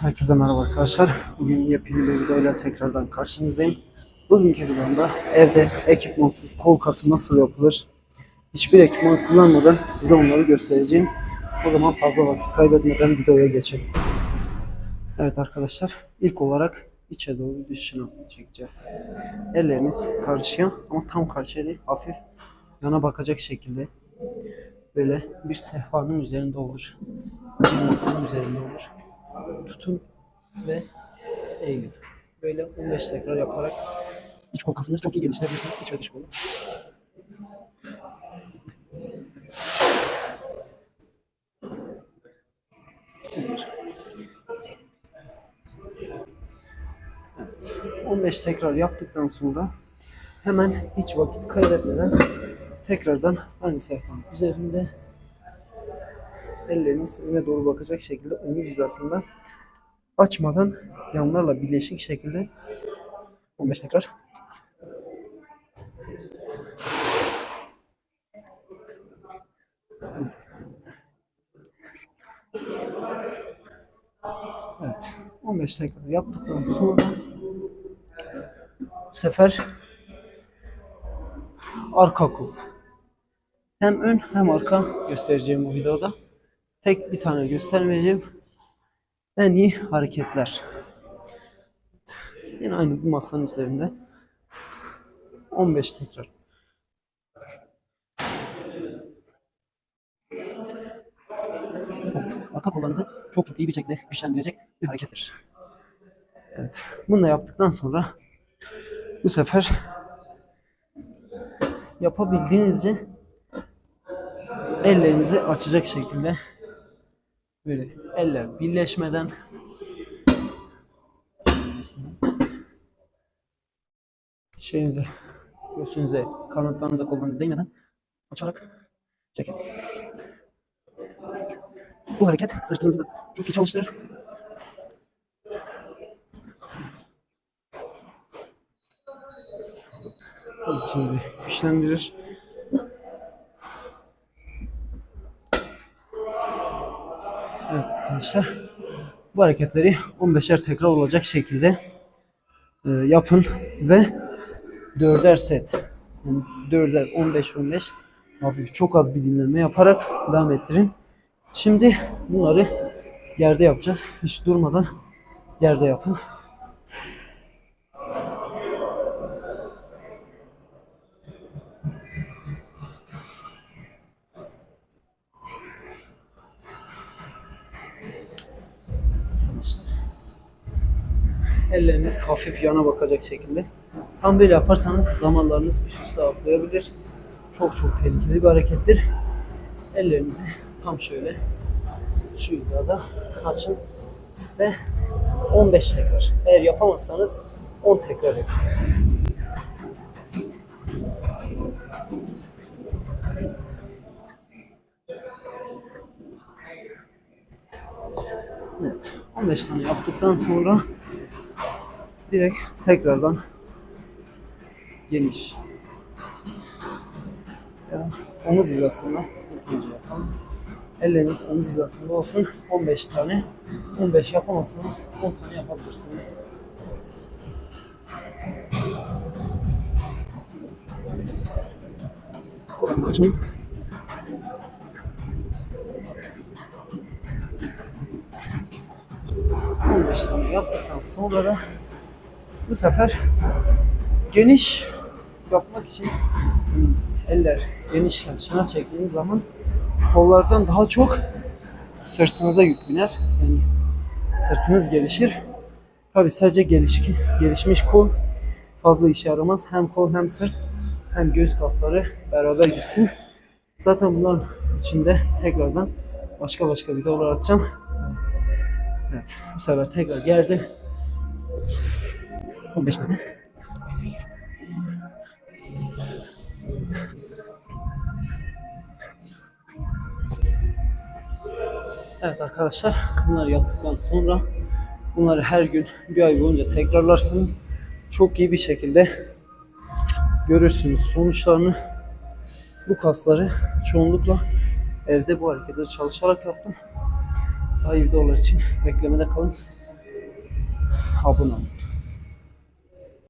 Herkese merhaba arkadaşlar. Bugün yepyeni bir videoyla tekrardan karşınızdayım. Bugünkü videomda evde ekipmansız kol kası nasıl yapılır? Hiçbir ekipman kullanmadan size onları göstereceğim. O zaman fazla vakit kaybetmeden videoya geçelim. Evet arkadaşlar, ilk olarak içe doğru düz şınav çekeceğiz. Elleriniz karşıya ama tam karşıya değil, hafif yana bakacak şekilde böyle bir sehpanın üzerinde olur. Bir masanın üzerinde olur tutun ve eğilin. Böyle 15 tekrar yaparak iç kol çok iyi geliştirebilirsiniz. İç ve dış kolu. Evet. 15 tekrar yaptıktan sonra hemen hiç vakit kaybetmeden tekrardan aynı sayfanın üzerinde elleriniz öne doğru bakacak şekilde omuz hizasında açmadan yanlarla birleşik şekilde 15 tekrar. Evet. 15 tekrar yaptıktan sonra bu sefer arka kol. Hem ön hem arka göstereceğim bu videoda. Tek bir tane göstermeyeceğim. En iyi hareketler. Yine aynı bu masanın üzerinde. 15 tekrar. Arka kollarınızı çok çok iyi bir şekilde güçlendirecek bir harekettir. Evet. Bunu da yaptıktan sonra bu sefer yapabildiğinizce ellerinizi açacak şekilde böyle eller birleşmeden şeyinize, göğsünüze, kanatlarınıza, kollarınıza değmeden açarak çekin. Bu hareket sırtınızı da çok iyi çalıştırır. İçinizi güçlendirir. Evet arkadaşlar. Bu hareketleri 15'er tekrar olacak şekilde e, yapın ve 4'er set. Yani 4'er 15 15 hafif çok az bir dinlenme yaparak devam ettirin. Şimdi bunları yerde yapacağız. Hiç durmadan yerde yapın. Elleriniz hafif yana bakacak şekilde. Tam böyle yaparsanız damarlarınız üst üste atlayabilir. Çok çok tehlikeli bir harekettir. Ellerinizi tam şöyle şu hizada açın ve 15 tekrar. Eğer yapamazsanız 10 tekrar yapın. Evet. 15 tane yaptıktan sonra direkt tekrardan geniş ya da omuz hizasında ilk önce yapalım. Elleriniz omuz hizasında olsun. 15 tane. 15 yapamazsanız 10 tane yapabilirsiniz. Kollarınızı açmayın. Bu işlemi yaptıktan sonra da bu sefer geniş yapmak için eller genişken şınav çektiğiniz zaman kollardan daha çok sırtınıza yük biner. Yani sırtınız gelişir. Tabi sadece geliş, gelişmiş kol fazla işe yaramaz. Hem kol hem sırt hem göğüs kasları beraber gitsin. Zaten bunların içinde tekrardan başka başka videolar atacağım. Evet, bu sefer tekrar geldi. 15 tane. Evet arkadaşlar, bunları yaptıktan sonra bunları her gün bir ay boyunca tekrarlarsanız çok iyi bir şekilde görürsünüz sonuçlarını. Bu kasları çoğunlukla evde bu hareketleri çalışarak yaptım. Daha iyi videolar için beklemede kalın. abone olun.